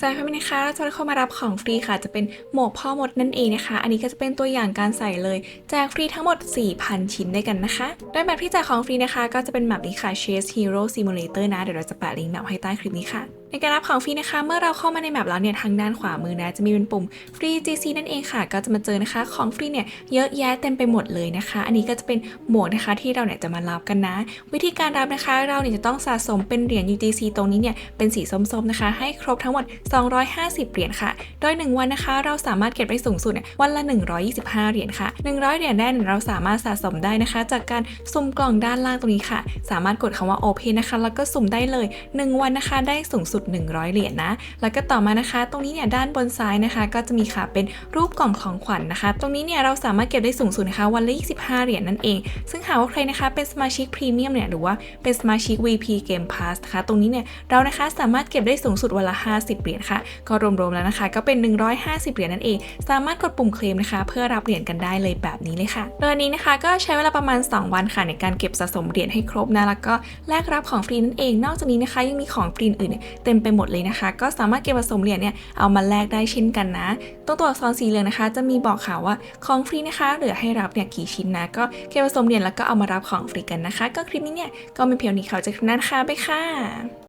สายพันธุ์นะคะเราจะเข้ามารับของฟรีค่ะ จะเป็นหมวกพ่อมดนั่นเองนะคะ อันนี้ก็จะเป็นตัวอย่างการใส่เลยแจกฟรีทั้งหมด 4,000 ชิ้นด้วยกันนะคะ โดยแบบที่แจกของฟรีนะคะ ก็จะเป็นแบบนี้ค่ะ Chase Hero Simulator นะ เดี๋ยวเราจะแปะลิงก์แบบให้ใต้คลิปนี้ค่ะ ในการรับของฟรีนะคะ เมื่อเราเข้ามาในแมปแล้วเนี่ยทางด้านขวามือนะ จะมีเป็นปุ่มฟรี GC นั่นเองค่ะ ก็จะมาเจอนะคะ ของฟรีเนี่ยเยอะแยะเต็มไปหมดเลยนะคะ อันนี้ก็จะเป็นหมวกนะคะที่เราเนี่ยจะมารับกันนะ วิธีการรับนะคะเราเนี่ยจะต้องสะสมเป็นเหรียญ UTC ตรงนี้เนี่ยเป็นสีส้มๆนะคะ ให้ครบทั้งหมด 250 เหรียญค่ะ โดย 1 วันนะคะ เราสามารถเก็บได้สูงสุดเนี่ยวันละ 125 เหรียญค่ะ 100 เหรียญแรกเราสามารถสะสมได้นะคะ จากการสุ่มกล่องด้านล่างตรงนี้ค่ะ สามารถกดคำว่า Open นะคะแล้วก็สุ่มได้เลย 1 วันนะคะได้สูงสุด100 เหรียญนะ แล้วก็ต่อมานะคะ ตรงนี้เนี่ยด้านบนซ้ายนะคะ ก็จะมีค่ะเป็นรูปกล่องของขวัญนะคะ ตรงนี้เนี่ยเราสามารถเก็บได้สูงสุดนะคะวันละ25 เหรียญนั่นเอง ซึ่งหากว่าใครนะคะเป็นสมาชิกพรีเมียมเนี่ยหรือว่าเป็นสมาชิก VP Game Pass นะคะ ตรงนี้เนี่ยเรานะคะสามารถเก็บได้สูงสุดวันละ 50 เหรียญค่ะ ก็รวมๆแล้วนะคะ ก็เป็น 150 เหรียญนั่นเอง สามารถกดปุ่มเคลมนะคะ เพื่อรับเหรียญกันได้เลยแบบนี้เลยค่ะโดยอันนี้นะคะก็ใช้เวลาประมาณ 2 วันค่ะในการเก็บสะสมเหรียญให้ครบนะแล้วก็แลกรับของฟรีนั่นเอง นอกจากนี้นะคะยังมีของฟรีอื่นเเต็มไปหมดเลยนะคะ ก็สามารถเก็บผสมเหรียญเนี่ยเอามาแลกได้เช่นกันนะตรงตัวอักษรสีเหลืองนะคะ จะมีบอกข่าว่าของฟรีนะคะเหลือให้รับเนี่ยกี่ชิ้นนะก็เก็บผสมเหรียญแล้วก็เอามารับของฟรีกันนะคะ ก็คลิปนี้เนี่ยก็มีเพียงนี้เขาจะคลิปหนั้นค่ะไปค่ะ